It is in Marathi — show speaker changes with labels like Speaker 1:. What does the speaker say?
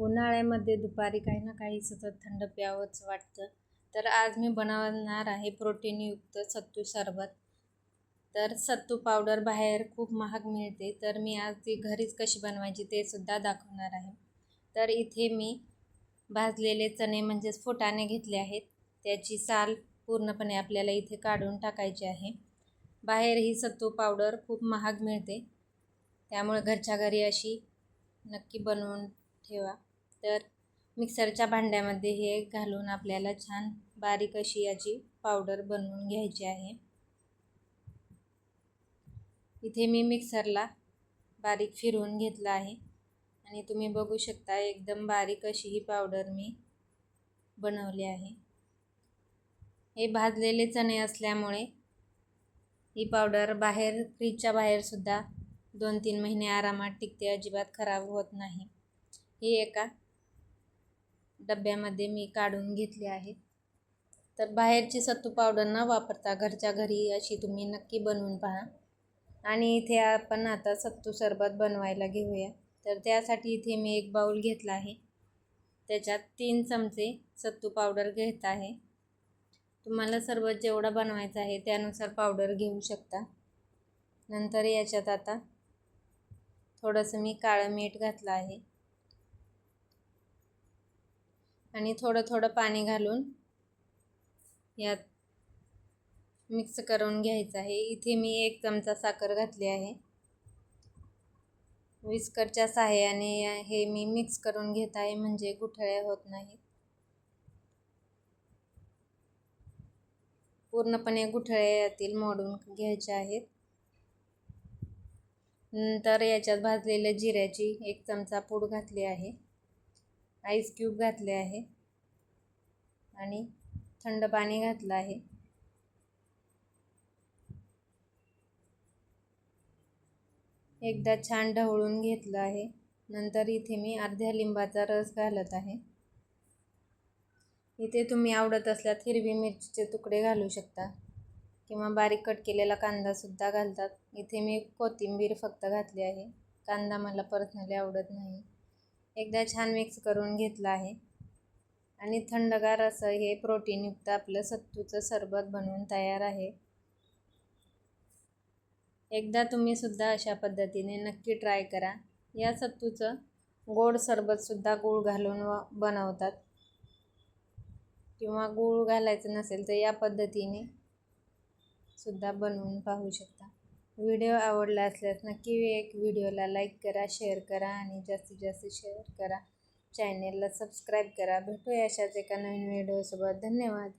Speaker 1: उन्हाळ्यामध्ये दुपारी काही ना काही सतत थंड प्यावंच वाटतं. तर आज मी बनवणार आहे प्रोटीनयुक्त सत्तू सरबत. तर सत्तू पावडर बाहेर खूप महाग मिळते. तर मी आज ती घरीच कशी बनवायची ते सुद्धा दाखवणार आहे. तर इथे मी भाजलेले चणे म्हणजेच फुटाणे घेतले आहेत. त्याची साल पूर्णपणे आपल्याला इथे काढून टाकायची आहे. बाहेर ही सत्तू पावडर खूप महाग मिळते. त्यामुळे घरच्या घरी अशी नक्की बनवून ठेवा. तर मिक्सरच्या भांड्यामध्ये हे घालून आपल्याला छान बारीक अशी याची पावडर बनवून घ्यायची आहे. इथे मी मिक्सरला बारीक फिरवून घेतलं आहे. आणि तुम्ही बघू शकता एकदम बारीक अशी ही पावडर मी बनवली आहे. हे भाजलेले चणे असल्यामुळे ही पावडर बाहेर फ्रीजच्या बाहेरसुद्धा दोन तीन महिने आरामात टिकते अजिबात खराब होत नाही. ही एका डब्यामध्ये मी काढून घेतली आहे. तर बाहेरची सत्तू पावडर न वापरता घरच्या घरी अशी तुम्ही नक्की बनवून पहा. आणि इथे आपण आता सत्तू सरबत बनवायला घेऊया. तर त्यासाठी इथे मी एक बाऊल घेतला आहे. त्याच्यात तीन चमचे सत्तू पावडर घेत आहे. तुम्हाला सरबत जेवढा बनवायचा आहे त्यानुसार पावडर घेऊ शकता. नंतर याच्यात आता थोडंसं मी काळं मीठ घातलं आहे. आणि थोडं थोडं पाणी घालून यात मिक्स करून घ्यायचं आहे. इथे मी एक चमचा साखर घातली आहे. विस्करच्या सहाय्याने हे मी मिक्स करून घेत आहे म्हणजे गुठळ्या होत नाहीत. पूर्णपणे गुठळ्या यातील मोडून घ्यायच्या आहेत. नंतर याच्यात भाजलेल्या जिऱ्याची एक चमचा पूड घातली आहे. आईस क्यूब घातले आहे. आणि थंड पाणी घातलं आहे. एकदा छान ढवळून घेतलं आहे. नंतर इथे मी अर्ध्या लिंबाचा रस घालत आहे. इथे तुम्ही आवडत असल्यास हिरवी मिरचीचे तुकडे घालू शकता. किंवा बारीक कट केलेला कांदासुद्धा घालतात. इथे मी कोथिंबीर फक्त घातली आहे. कांदा मला पर्सनली आवडत नाही. एकदा छान मिक्स करून घेतलं आहे. आणि थंडगार असं हे प्रोटीनयुक्त आपलं सत्तूचं सरबत बनवून तयार आहे. एकदा तुम्ही सुद्धा अशा पद्धतीने नक्की ट्राय करा. या सत्तूचं गोड सरबतसुद्धा गूळ घालून व बनवतात. किंवा गूळ घालायचं नसेल तर या पद्धतीने सुद्धा बनवून पाहू शकता. व्हिडिओ आवडला असल्यास नक्की एक व्हिडिओला लाईक करा शेअर करा आणि जास्तीत जास्त शेअर करा. चॅनेलला सबस्क्राईब करा. भेटूया अशाच एका नवीन व्हिडिओसोबत. धन्यवाद.